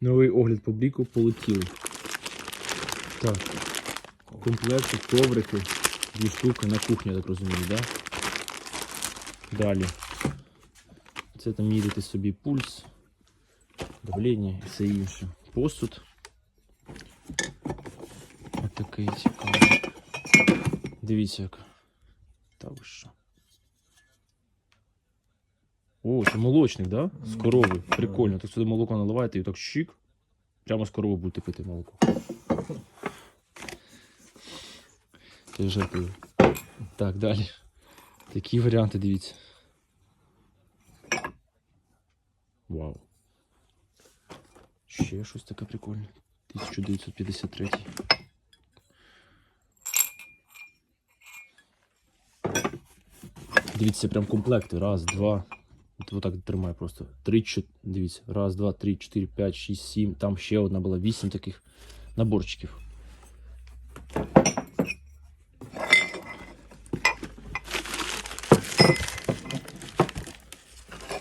Новий огляд по бліку полетіли. Так. Комплекти, коврики, дві штуки на кухню, я так розумію, да? Далі. Це там міряти собі пульс, давлення і все інше. Посуд. Отакий цікавий. Дивіться як. Та ви що. О, це молочник, да? З корови. Прикольно. Так сюди молоко наливаєте і так щик. Прямо з корови будете пити молоко. Я жартую. Так, далі. Такі варіанти, дивіться. Вау. Ще щось таке прикольне. 1953. Дивіться, прям комплекти. Раз, два. От отак тримай просто. Три, чотири. Дивіться. Раз, два, три, чотири, п'ять, шість, сім. Там ще одна була. Вісім таких наборчиків.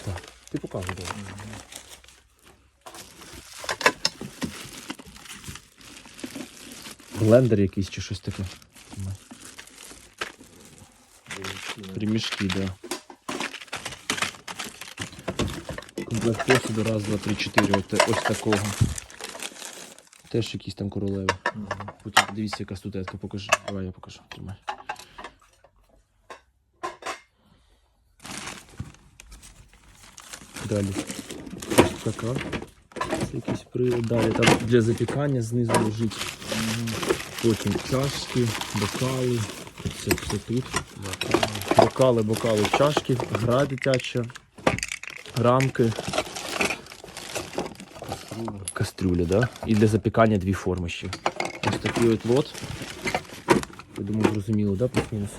Так, ти показуй давай. Блендер якийсь чи щось таке. Ремішки, да. Комплект посуду, раз, два, три, чотири. От, ось такого. Теж якісь там королеви. Потім дивіться, яка статуетка, покажи. Давай я покажу. Тримай. Далі. Така. Це якийсь привод. Далі там для запікання знизу лежить. Потім чашки, бокали. Це все тут. Бокали, бокали, чашки, гра дитяча, рамки. Кастрюля, да? І для запікання дві форми ще. Ось такий от лот. Я думаю, зрозуміло, да, плюс-мінус.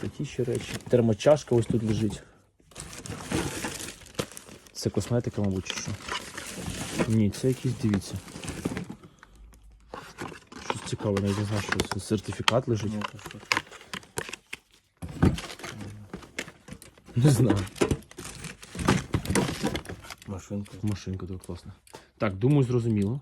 Такі ще речі. Термочашка ось тут лежить. Це косметика, мабуть, чи що? Ні, це якісь, дивіться. Щось цікаве, навіть не знаю, що це сертифікат лежить. Не знаю. Машинка. Машинка так класно. Так, думаю, зрозуміло.